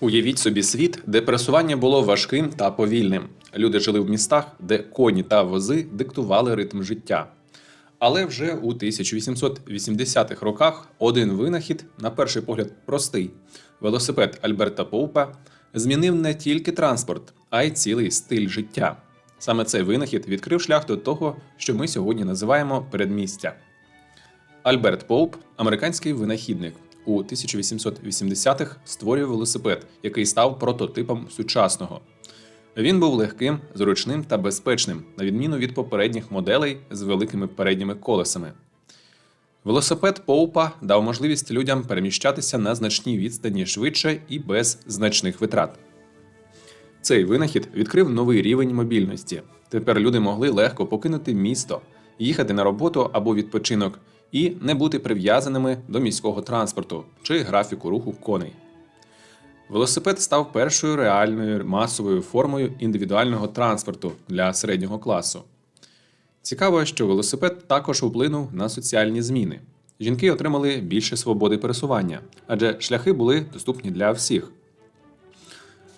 Уявіть собі світ, де пересування було важким та повільним. Люди жили в містах, де коні та вози диктували ритм життя. Але вже у 1880-х роках один винахід, на перший погляд, простий велосипед Альберта Поупа, змінив не тільки транспорт, а й цілий стиль життя. Саме цей винахід відкрив шлях до того, що ми сьогодні називаємо передмістя. Альберт Поуп, американський винахідник, у 1880-х створює велосипед, який став прототипом сучасного. Він був легким, зручним та безпечним, на відміну від попередніх моделей з великими передніми колесами. Велосипед Поупа дав можливість людям переміщатися на значній відстані швидше і без значних витрат. Цей винахід відкрив новий рівень мобільності. Тепер люди могли легко покинути місто, їхати на роботу або відпочинок і не бути прив'язаними до міського транспорту чи графіку руху коней. Велосипед став першою реальною масовою формою індивідуального транспорту для середнього класу. Цікаво, що велосипед також вплинув на соціальні зміни. Жінки отримали більше свободи пересування, адже шляхи були доступні для всіх.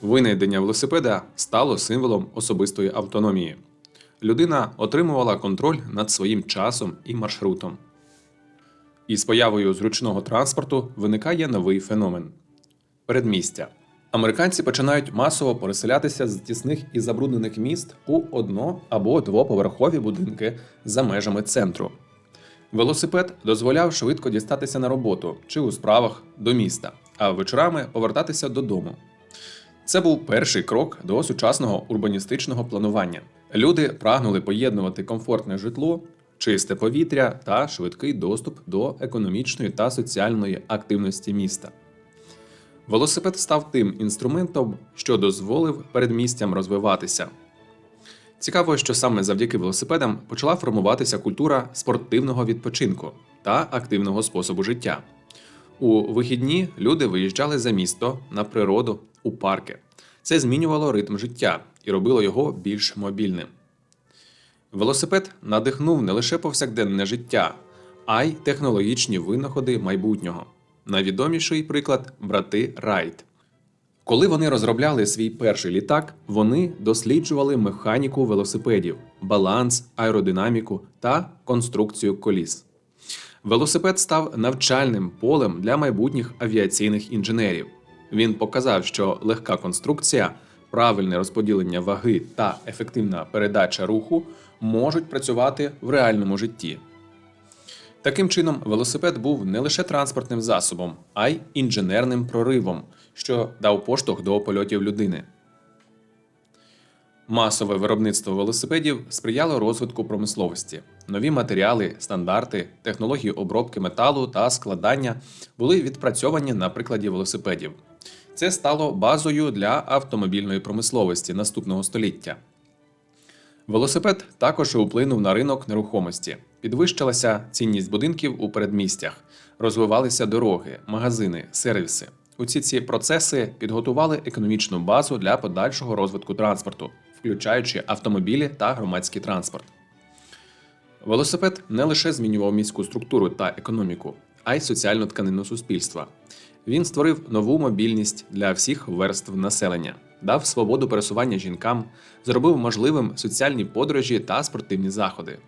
Винайдення велосипеда стало символом особистої автономії. Людина отримувала контроль над своїм часом і маршрутом. І з появою зручного транспорту виникає новий феномен передмістя. Американці починають масово переселятися з тісних і забруднених міст у одно- або двоповерхові будинки за межами центру. Велосипед дозволяв швидко дістатися на роботу чи у справах до міста, а вечорами повертатися додому. Це був перший крок до сучасного урбаністичного планування. Люди прагнули поєднувати комфортне житло, чисте повітря та швидкий доступ до економічної та соціальної активності міста. Велосипед став тим інструментом, що дозволив передмістям розвиватися. Цікаво, що саме завдяки велосипедам почала формуватися культура спортивного відпочинку та активного способу життя. У вихідні люди виїжджали за місто на природу у парки. Це змінювало ритм життя і робило його більш мобільним. Велосипед надихнув не лише повсякденне життя, а й технологічні винаходи майбутнього. Найвідоміший приклад брати Райт. Коли вони розробляли свій перший літак, вони досліджували механіку велосипедів, баланс, аеродинаміку та конструкцію коліс. Велосипед став навчальним полем для майбутніх авіаційних інженерів. Він показав, що легка конструкція, правильне розподілення ваги та ефективна передача руху можуть працювати в реальному житті. Таким чином, велосипед був не лише транспортним засобом, а й інженерним проривом, що дав поштовх до польотів людини. Масове виробництво велосипедів сприяло розвитку промисловості. Нові матеріали, стандарти, технології обробки металу та складання були відпрацьовані на прикладі велосипедів. Це стало базою для автомобільної промисловості наступного століття. Велосипед також вплинув на ринок нерухомості. Підвищилася цінність будинків у передмістях, розвивалися дороги, магазини, сервіси. Усі ці процеси підготували економічну базу для подальшого розвитку транспорту, включаючи автомобілі та громадський транспорт. Велосипед не лише змінював міську структуру та економіку, а й соціальну тканину суспільства. Він створив нову мобільність для всіх верств населення, дав свободу пересування жінкам, зробив можливим соціальні подорожі та спортивні заходи.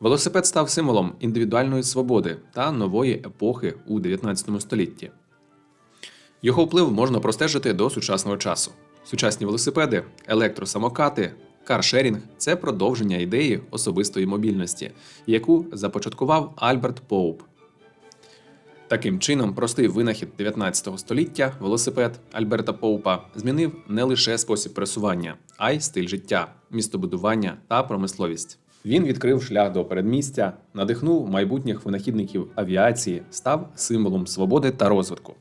Велосипед став символом індивідуальної свободи та нової епохи у 19 столітті. Його вплив можна простежити до сучасного часу. Сучасні велосипеди, електросамокати, каршерінг це продовження ідеї особистої мобільності, яку започаткував Альберт Поуп. Таким чином, простий винахід 19 століття, велосипед Альберта Поупа, змінив не лише спосіб пересування, а й стиль життя, містобудування та промисловість. Він відкрив шлях до передмістя, надихнув майбутніх винахідників авіації, став символом свободи та розвитку.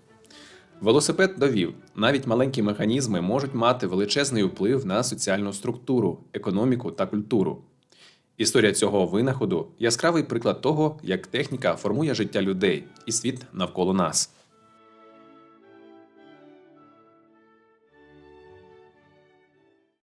Велосипед довів, навіть маленькі механізми можуть мати величезний вплив на соціальну структуру, економіку та культуру. Історія цього винаходу яскравий приклад того, як техніка формує життя людей і світ навколо нас.